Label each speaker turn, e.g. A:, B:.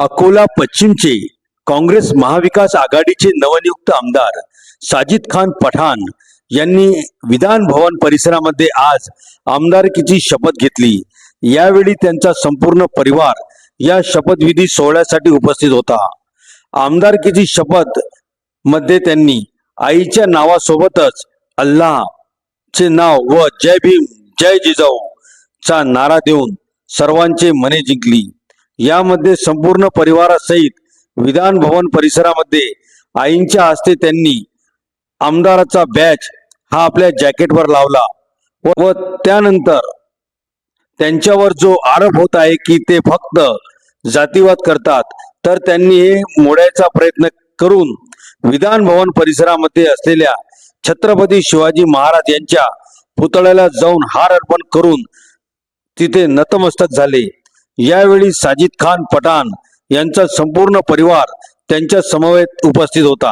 A: अकोला पश्चिमचे काँग्रेस महाविकास आघाडीचे नवनियुक्त आमदार साजिद खान पठाण यांनी विधान भवन परिसरामध्ये आज आमदारकीची शपथ घेतली. यावेळी त्यांचा संपूर्ण परिवार या शपथविधी सोहळ्यासाठी उपस्थित होता. आमदारकीची शपथमध्ये त्यांनी आईच्या नावासोबतच अल्लाह चे नाव व जय भीम जय जिजाऊ चा नारा देऊन सर्वांचे मने जिंकली. यामध्ये संपूर्ण परिवारासहित विधान भवन परिसरामध्ये आईंच्या हस्ते त्यांनी आमदाराचा बॅच हा आपल्या जॅकेटवर लावला व- व त्यानंतर त्यांच्यावर जो आरोप होत आहे की ते फक्त जातीवाद करतात तर त्यांनी हे मोडायचा प्रयत्न करून विधान भवन परिसरामध्ये असलेल्या छत्रपती शिवाजी महाराज यांच्या पुतळ्याला जाऊन हार अर्पण करून तिथे नतमस्तक झाले. यावेळी साजिद खान पठाण यांचा संपूर्ण परिवार त्यांच्या समवेत उपस्थित होता.